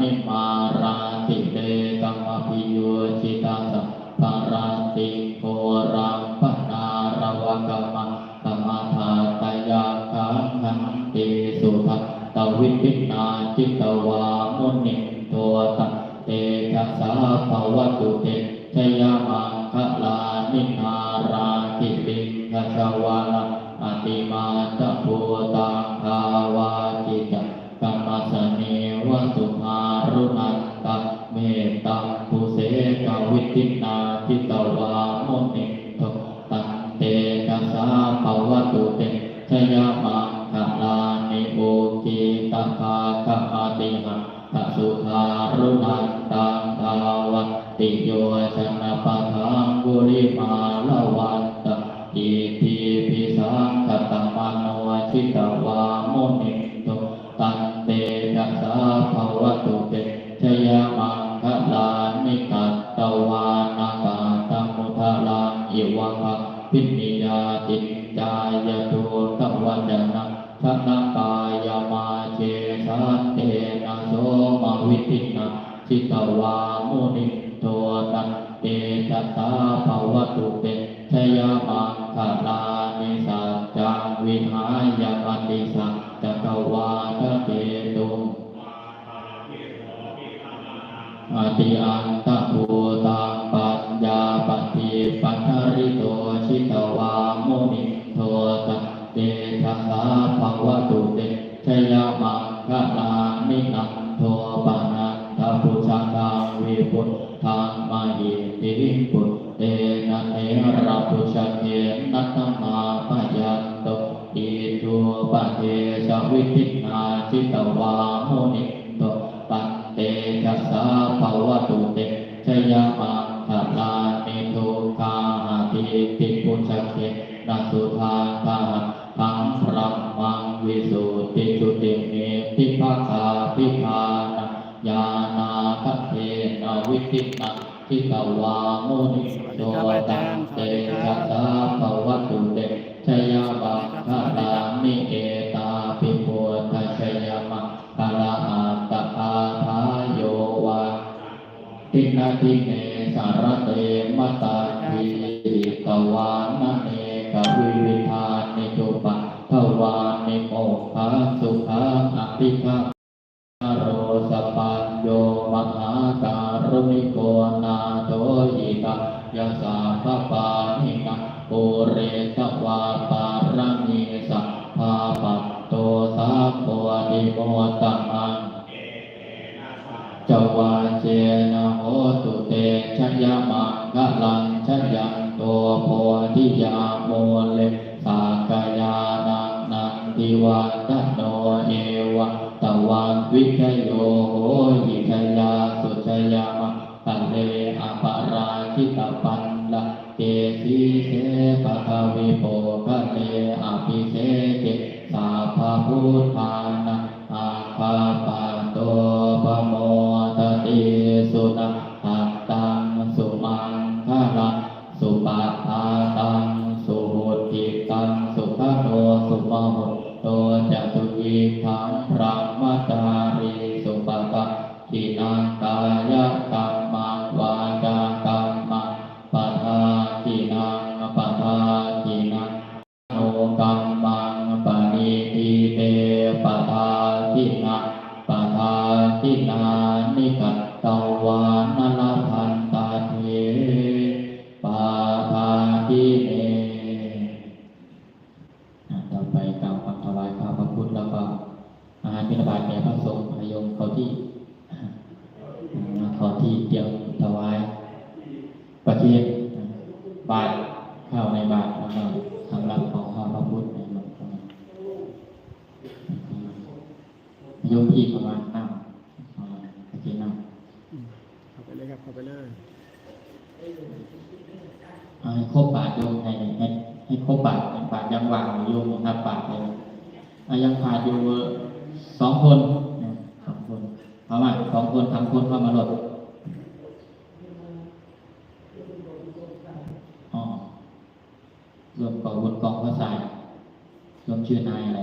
นิมาราติเตกัมมปิโยชิตาสัพปาราติโกรังปนารวกรรมะกรรมฐาตยาคังคันติสุทัตตวิปินาจิตวามุนิโตตัเตจัสสาภวตุเตชยมังคลานินาราคิปิกชวาลอติมาตะภูตังภาวาจิจกรรมสเนวสุ เตจัสสาภวตุเตชยมังคลานิโอกิตาคาคาติหังตสุขารุนันตังภาวติโยชนะปะทังกุริมาลวันตอิทิปิสังคตมโนชิตวามุนิโตตันเตจัสสะภวตุเตชยมังคลานิกัตตวานากาตมุทาลังอิวัง พินิยาติจายตุตวันนะชนะกายมาเจสันเตนะโสมวิตินะจิตวามุนิโตตันเตจตาภวตุเตชยมังคลานิสัจจังวิหายมติสัจจกวาทเตตุอติอันตะภู คลานินันโทปะนันทพุชาคังวิพุทธังมหิติพุทเตนะเทระพุชเกนัตมาปยันโตอิทุปะเทสวิทินาจิตวามุนิโตปัตเตจัสสะภวตุเตชยมัง ทินะทิตวามุนิโตตังเตจัสสะภวตุเตชยมังคลานิเอตาปิปุตชยมังอะระหันตาทายโยวะตินาทิเนสารเตมตาทีกวานเนกวิวิ ตมังจวาเจนะโหตุเตชะยามังกะลังชะยังโตโพธิยาโมเลสากายานังนันทิวัตโนเอวะตวันวิทยโยโหหิทยาสุชยามะตะเลอปาราชิตปันละเกสีเสปะคะวิโปคะเลอภิเสเกสาภาพุทธานา ค แก่พระสงฆ์พยมเขาที่อืมขอที่เตรียมถวาย ประเทศบาทเข้าในบาทแล้วก็สำหรับของข้าพระพุทธในหลวงพ่อโยมพี่ประมาณนั่งประมาณโอเคนั่งเข้าไปเลยครับเข้าไปเลยให้ครบบาทโยมให้ให้ให้ครบบาทบาทยังวางอยู่โยมนับบาทเลยยังขาดอยู่ สองคนสองคนเอามาสองคนทำคนเข้ามาหลดอ๋อรวมกองบนกองพระสายรวมชื่อนายอะไร